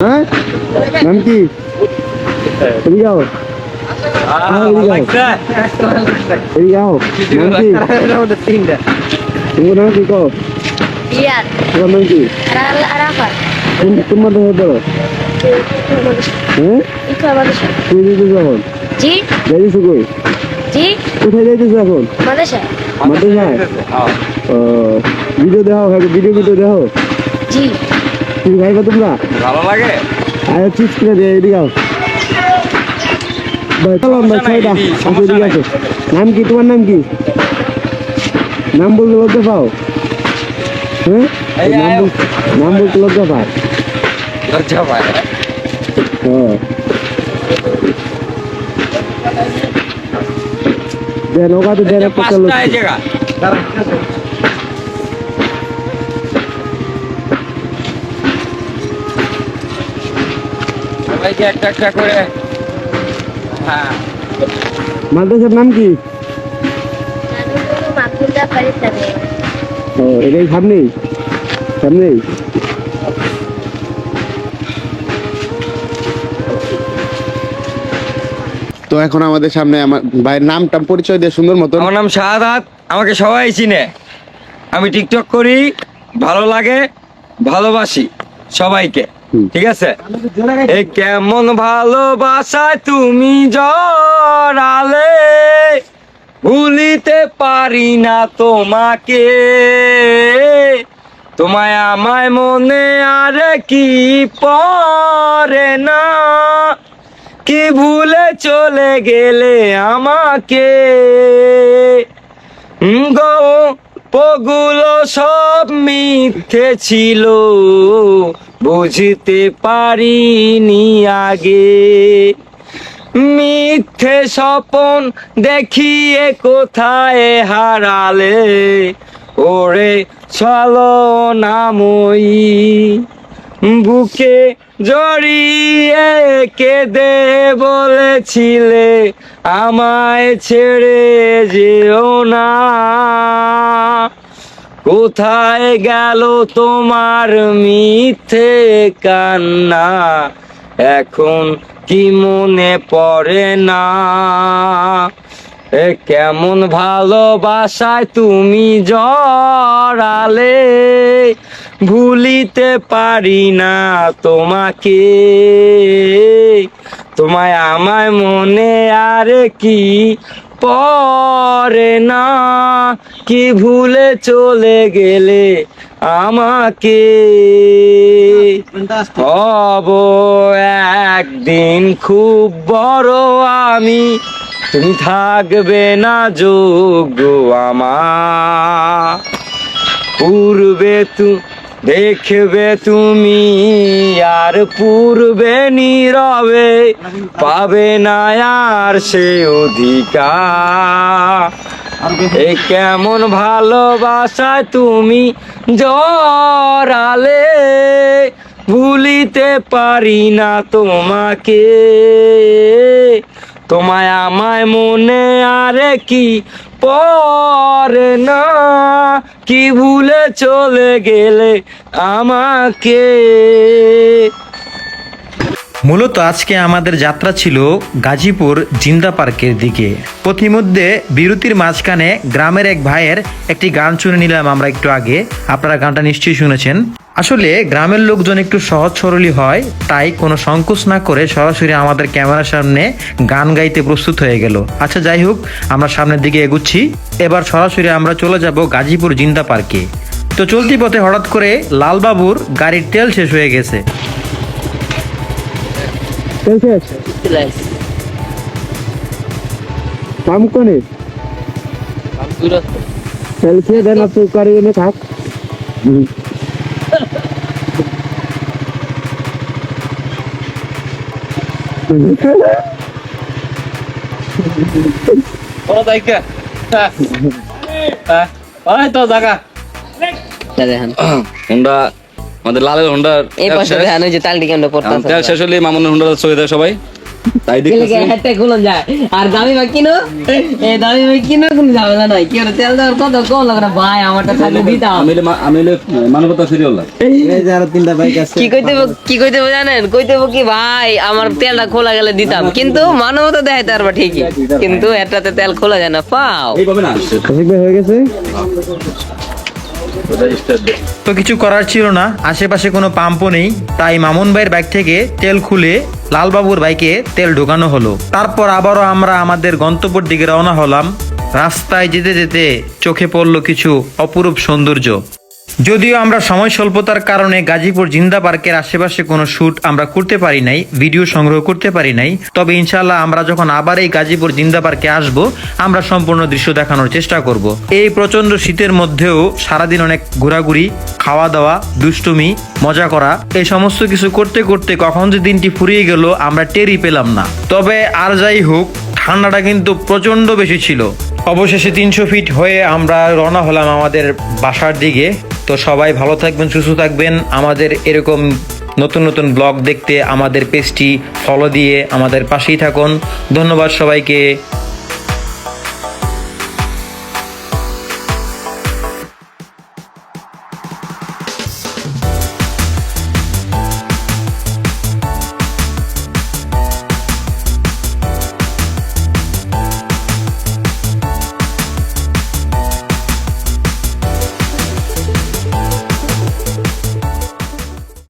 হ্যাঁ? নাম কি? এদিকে আও। এদিকে আও। নাম কি? তোমার নাম কি কও? তোমার নাম কি? কোন মাদ্রাসায় পড়ো? হ্যাঁ? তুই দিতেছ এখন? Ji, যাইতেছ কই? Ji, কোথায় যাইতেছ এখন? mana মাদ্রাসায়? ভিডিও দেখাও হ্যাঁ ভিডিও ভিডিও দেখো Ji, তুমি খাইবা তোমরা? ভালো লাগে? আরে চিজ কিনে দে এদিকে আও। ভাই চলো আমরা ছয়টা। আচ্ছা, এদিকে। আসো। নাম কি? তোমার নাম কি? নাম বলতে লজ্জা পাও? হ্যাঁ? নাম নাম বলতে লজ্জা পায় লজ্জা পায়। হ্যাঁ। দেন ওখানে দেন একটা চলো। সবাইকে একটা একটা করে। হ্যাঁ। মাদ্রাসার নাম কি. ও এটাই সামনেই সামনেই তো এখন আমাদের সামনে আমার ভাইয়ের নাম টাম পরিচয় দিয়ে সুন্দর মতো আমার নাম শাহাদাত আমাকে সবাই চিনে। আমি টিকটক করি ভালো লাগে ভালোবাসি সবাইকে। ঠিক আছে? এই কেমন ভালোবাসায় তুমি জড়ালে? ভুলিতে পারি না তোমাকে। তোমায় আমায় মনে আর কি পরে না? কি ভুলে চলে গেলে আমাকে? গো পগুলো সব মিথ্যে ছিল। বুঝতে পারিনি আগে। মিথ্যে স্বপন দেখিয়ে কোথায় হারালে? ওরে চলো নাময়ী বুকে জড়িয়ে কেঁদে বলেছিলে, আমায় ছেড়ে যেও না। কোথায় গেল তোমার মিথ্যে কান্না? এখন কি মনে পড়ে না? এ কেমন ভালোবাসায় তুমি জড়ালে? ভুলিতে পারি না তোমাকে। তোমায় আমায় মনে আর কি পরে না, কি ভুলে চলে গেলে আমাকে? হব একদিন খুব বড় আমি, তুমি থাকবে না যোগ্য আমার। পূর্বে তু দেখবে তুমি আর পূর্বে নীরবে, পাবে না আর সে অধিকার। এ কেমন ভালোবাসায় তুমি জরালে ভুলিতে পারি না তোমাকে। তোমায় আমায় মনে আরে কি পরে না, কি ভুলে চলে গেলে আমাকে? মূলত আজকে আমাদের যাত্রা ছিল গাজীপুর জিন্দা পার্কের দিকে। প্রতিমধ্যে বিরতির মাঝখানে গ্রামের এক ভাইয়ের একটি গান শুনে নিলাম আমরা একটু আগে। আপনারা গানটা নিশ্চয়ই শুনেছেন। আসলে গ্রামের লোকজন একটু সহজ সরলই হয় তাই কোনো সংকোচ না করে সরাসরি আমাদের ক্যামেরার সামনে গান গাইতে প্রস্তুত হয়ে গেল। আচ্ছা যাই হোক আমরা সামনের দিকে এগুচ্ছি। এবার সরাসরি আমরা চলে যাব গাজীপুর জিন্দা পার্কে। তো চলতি পথে হঠাৎ করে লালবাবুর গাড়ির তেল শেষ হয়ে গেছে। চলছে কাম কোনে চলছে দেন আপনি গাড়ি এনে থাক। হুম। দেখেন। হুন্ডা আমাদের লালের হুন্ডার এই পাশে দেখেন ওই যে তালটি পড়তেছে শেষ হলে মামুনের হুন্ডা চলে সবাই। তাই হেঁটে খুলো যায়। আর দামি ভাই কিনো? এই দামি ভাই কিনো? কোনো ঝামেলা নাই। কি হলো তেল দেওয়ার কত কম লাগে না ভাই আমারটা থাকলে দিতাম আমি আমি মানবতা ফিরিওলা এই যে আরও তিনটা বাইক আছে। কি কইতে কি কইতে জানেন? কইতে কি ভাই আমার তেলটা খোলা গেলে দিতাম। কিন্তু মানবতা দেখাইতে পারবা ঠিকই। কিন্তু এটাতে তেল খোলা যায় না। পাও। এইভাবে না। হয়ে গেছে। তো কিছু করার ছিল না। আশেপাশে কোনো পাম্পও নেই। তাই মামুন ভাইয়ের বাইক থেকে তেল খুলে লালবাবুর বাইকে তেল ঢোকানো হলো। তারপর আবারও আমরা আমাদের গন্তব্যের দিকে রওনা হলাম। রাস্তায় যেতে যেতে চোখে পড়ল কিছু অপরূপ সৌন্দর্য। যদিও আমরা সময় স্বল্পতার কারণে গাজীপুর জিন্দা পার্কের আশেপাশে কোনো শ্যুট আমরা করতে পারি নাই, ভিডিও সংগ্রহ করতে পারি নাই, তবে ইনশাল্লাহ আমরা যখন আবার এই গাজীপুর জিন্দা পার্কে আসব, আমরা সম্পূর্ণ দৃশ্য দেখানোর চেষ্টা করব। এই প্রচণ্ড শীতের মধ্যেও সারাদিন অনেক ঘোরাঘুরি খাওয়া দাওয়া দুষ্টুমি, মজা করা, এই সমস্ত কিছু করতে করতে কখন যে দিনটি ফুরিয়ে গেল আমরা টেরই পেলাম না। তবে আর যাই হোক, ঠান্ডাটা কিন্তু প্রচণ্ড বেশি ছিল। অবশেষে তিনশো ফিট হয়ে আমরা রওনা হলাম আমাদের বাসার দিকে। তো সবাই ভালো থাকবেন, সুস্থ থাকবেন। আমাদের এরকম নতুন নতুন ব্লগ দেখতে আমাদের পেজটি ফলো দিয়ে আমাদের পাশেই থাকুন। ধন্যবাদ সবাইকে।